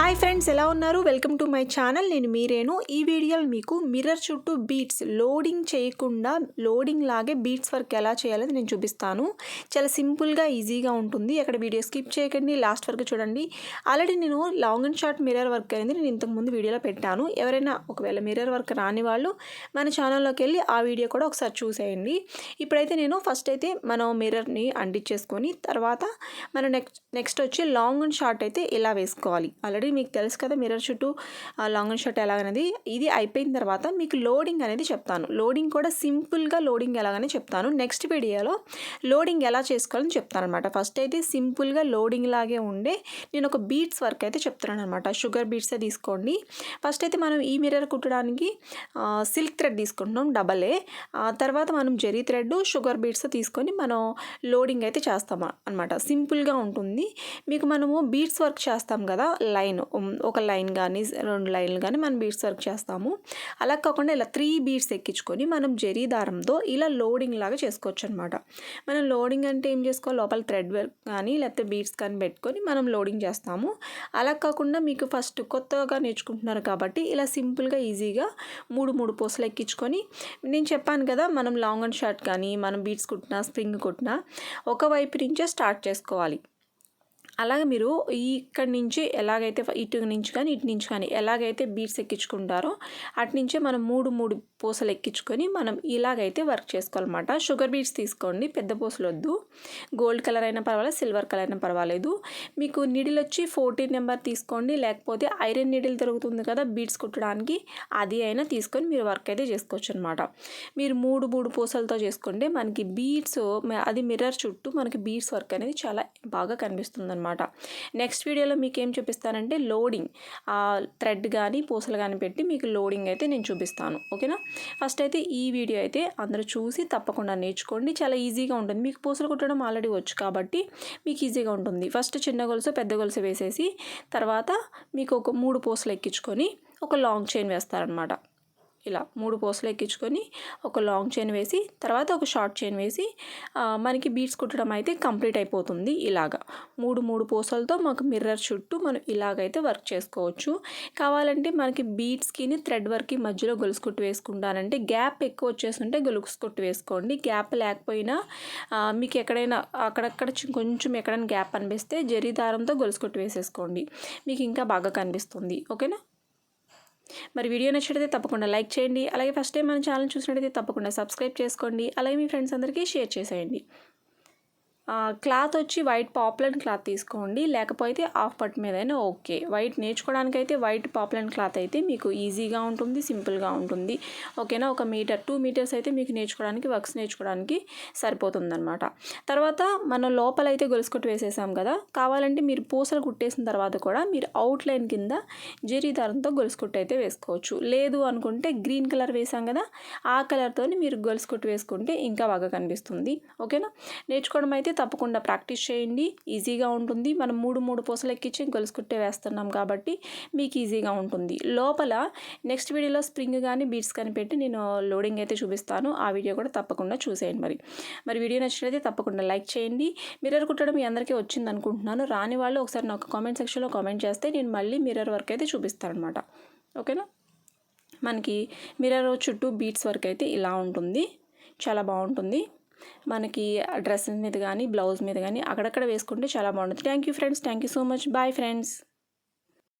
Hi friends ఎలా ఉన్నారు? Welcome to my channel. నేను మీరేను ఈ వీడియోలో మీకు మిర్రర్ చుట్టూ బీట్స్ లోడింగ్ చేయకుండా లోడింగ్ లాగే బీట్స్ వర్క్ ఎలా చేయాలని నేను చూపిస్తాను. చాలా సింపుల్గా ఈజీగా ఉంటుంది. అక్కడ వీడియో స్కిప్ చేయకండి లాస్ట్ వరకు చూడండి. ఆల్రెడీ నేను long and short mirror work అనేది నేను ఇంతకుముందు వీడియోలో పెట్టాను. ఎవరైనా ఒకవేళ మిర్రర్ వర్క్ రాని వాళ్ళు మన ఛానల్లోకి వెళ్ళి ఆ వీడియో కూడా ఒకసారి చూసేయండి. ఇప్పుడైతే నేను ఫస్ట్ అయితే మనం మిర్రర్ని అంటించేసుకొని తర్వాత మనం నెక్స్ట్ నెక్స్ట్ వచ్చి లాంగ్ అండ్ షార్ట్ అయితే ఇలా వేసుకోవాలి. ఆల్రెడీ మీకు తెలుసు కదా మిర్రర్ చుట్టూ లాంగ్ అండ్ షార్ట్ ఎలాగనేది. ఇది అయిపోయిన తర్వాత మీకు లోడింగ్ అనేది చెప్తాను. లోడింగ్ కూడా సింపుల్గా లోడింగ్ ఎలాగనే చెప్తాను. నెక్స్ట్ వీడియోలో లోడింగ్ ఎలా చేసుకోవాలని చెప్తాను అనమాట ఫస్ట్ అయితే సింపుల్గా లోడింగ్ లాగే ఉండే నేను ఒక బీట్స్ వర్క్ అయితే చెప్తున్నాను అనమాట షుగర్ బీట్సే తీసుకోండి. ఫస్ట్ అయితే మనం ఈ మిర్రర్ కుట్టడానికి సిల్క్ థ్రెడ్ తీసుకుంటున్నాం డబలే తర్వాత మనం జెరీ థ్రెడ్ షుగర్ బీట్స్ తీసుకొని మనం లోడింగ్ అయితే చేస్తాం అనమాట సింపుల్గా ఉంటుంది. మీకు మనము బీట్స్ వర్క్ చేస్తాం కదా లైన్ ఒక లైన్ కానీ రెండు లైన్లు కానీ మనం బీట్స్ వర్క్ చేస్తాము. అలా కాకుండా ఇలా త్రీ బీట్స్ ఎక్కించుకొని మనం జరీ దారంతో ఇలా లోడింగ్ లాగా చేసుకోవచ్చు అనమాట మనం లోడింగ్ అంటే ఏం చేసుకోవాలి? లోపల థ్రెడ్ వర్క్ కానీ లేకపోతే బీట్స్ కానీ పెట్టుకొని మనం లోడింగ్ చేస్తాము. అలా కాకుండా మీకు ఫస్ట్ కొత్తగా నేర్చుకుంటున్నారు కాబట్టి ఇలా సింపుల్గా ఈజీగా మూడు మూడు పూసలు ఎక్కించుకొని నేను చెప్పాను కదా మనం లాంగ్ అండ్ షార్ట్ కానీ మనం బీట్స్ కుట్టినా స్ప్రింగ్ కుట్టినా ఒకవైపు నుంచే స్టార్ట్ చేసుకోవాలి. అలాగే మీరు ఇక్కడి నుంచి ఎలాగైతే ఇటు నుంచి కానీ ఇటు నుంచి కానీ ఎలాగైతే బీట్స్ ఎక్కించుకుంటారో అటు నుంచే మనం మూడు మూడు పూసలు ఎక్కించుకొని మనం ఇలాగైతే వర్క్ చేసుకోవాలన్నమాట. షుగర్ బీట్స్ తీసుకోండి పెద్ద పూసలు వద్దు. గోల్డ్ కలర్ అయినా పర్వాలేదు సిల్వర్ కలర్ అయినా పర్వాలేదు. మీకు నీడిల్ వచ్చి ఫోర్టీన్ నెంబర్ తీసుకోండి లేకపోతే ఐరన్ నీడిల్ దొరుకుతుంది కదా బీట్స్ కుట్టడానికి అది అయినా తీసుకొని మీరు వర్క్ అయితే చేసుకోవచ్చు అనమాట మీరు మూడు మూడు పూసలతో చేసుకుంటే మనకి బీట్స్ అది మిర్రర్ చుట్టూ మనకి బీట్స్ వర్క్ అనేది చాలా బాగా కనిపిస్తుంది అనమాట నెక్స్ట్ వీడియోలో మీకు ఏం చూపిస్తానంటే లోడింగ్ థ్రెడ్ కానీ పూసలు కానీ పెట్టి మీకు లోడింగ్ అయితే నేను చూపిస్తాను. ఓకేనా ఫస్ట్ అయితే ఈ వీడియో అయితే అందరూ చూసి తప్పకుండా నేర్చుకోండి. చాలా ఈజీగా ఉంటుంది. మీకు పూసలు కుట్టడం ఆల్రెడీ వచ్చు కాబట్టి మీకు ఈజీగా ఉంటుంది. ఫస్ట్ చిన్న గొలుసు పెద్ద గొలుసు వేసేసి తర్వాత మీకు ఒక మూడు పూసలు ఎక్కించుకొని ఒక లాంగ్ చైన్ వేస్తారనమాట. ఇలా మూడు పోసలు ఎక్కించుకొని ఒక లాంగ్ చైన్ వేసి తర్వాత ఒక షార్ట్ చైన్ వేసి మనకి బీట్స్ కుట్టడం అయితే కంప్లీట్ అయిపోతుంది ఇలాగా. మూడు మూడు పూసలతో మాకు మిర్రర్ చుట్టూ మనం ఇలాగైతే వర్క్ చేసుకోవచ్చు. కావాలంటే మనకి బీట్స్కి థ్రెడ్ వర్క్కి మధ్యలో గొలుసు కుట్టు వేసుకుంటానంటే గ్యాప్ ఎక్కువ వచ్చేస్తుంటే గొలుసు కుట్టు వేసుకోండి. గ్యాప్ లేకపోయినా మీకు ఎక్కడైనా అక్కడక్కడ కొంచెం ఎక్కడైనా గ్యాప్ అనిపిస్తే జరీ దారంతో గొలుసు కుట్టు వేసేసుకోండి. మీకు ఇంకా బాగా కనిపిస్తుంది. ఓకేనా? మరి వీడియో నచ్చినట్లయితే తప్పకుండా లైక్ చేయండి. అలాగే ఫస్ట్ టైం మన ఛానల్ చూసినట్టయితే తప్పకుండా సబ్స్క్రైబ్ చేసుకోండి. అలాగే మీ ఫ్రెండ్స్ అందరికీ షేర్ చేసేయండి. క్లాత్ వచ్చి వైట్ పాపులర్ క్లాత్ తీసుకోండి. లేకపోతే హాఫ్ పట్ మీదైనా ఓకే. వైట్ నేర్చుకోవడానికైతే వైట్ పాపులర్ క్లాత్ అయితే మీకు ఈజీగా ఉంటుంది సింపుల్గా ఉంటుంది. ఓకేనా? ఒక మీటర్ టూ మీటర్స్ అయితే మీకు నేర్చుకోవడానికి వర్క్స్ నేర్చుకోవడానికి సరిపోతుందన్నమాట. తర్వాత మనం లోపల అయితే గొలుసుకొట్టు వేసేసాం కదా? కావాలంటే మీరు పూసలు కుట్టేసిన తర్వాత కూడా మీరు అవుట్లైన్ కింద జరీ దారంతో గొలుసుకొట్టు అయితే వేసుకోవచ్చు. లేదు అనుకుంటే గ్రీన్ కలర్ వేసాం కదా? ఆ కలర్తో మీరు గొలుసుకొట్టు వేసుకుంటే ఇంకా బాగా కనిపిస్తుంది. ఓకేనా? నేర్చుకోవడం అయితే తప్పకుండా ప్రాక్టీస్ చేయండి. ఈజీగా ఉంటుంది. మనం మూడు మూడు పూసలు ఎక్కించి గొలుసుకుట్టే వేస్తున్నాం కాబట్టి మీకు ఈజీగా ఉంటుంది. లోపల నెక్స్ట్ వీడియోలో స్ప్రింగ్ కానీ బీట్స్ కానీ పెట్టి నేను లోడింగ్ అయితే చూపిస్తాను. ఆ వీడియో కూడా తప్పకుండా చూసేయండి మరి. మరి వీడియో నచ్చినట్లయితే తప్పకుండా లైక్ చేయండి. మిర్రర్ కుట్టడం మీ అందరికీ వచ్చింది అనుకుంటున్నాను. రాని వాళ్ళు ఒకసారి నాకు కామెంట్ సెక్షన్లో కామెంట్ చేస్తే నేను మళ్ళీ మిర్రర్ వర్క్ అయితే చూపిస్తాను అనమాట ఓకేనా? మనకి మిర్రర్ చుట్టూ బీట్స్ వర్క్ అయితే ఇలా ఉంటుంది. చాలా బాగుంటుంది. మనకి డ్రెస్సెస్ మీద కానీ బ్లౌజ్ మీద కానీ అక్కడక్కడ వేసుకుంటే చాలా బాగుంటుంది. Thank you friends thank you so much bye friends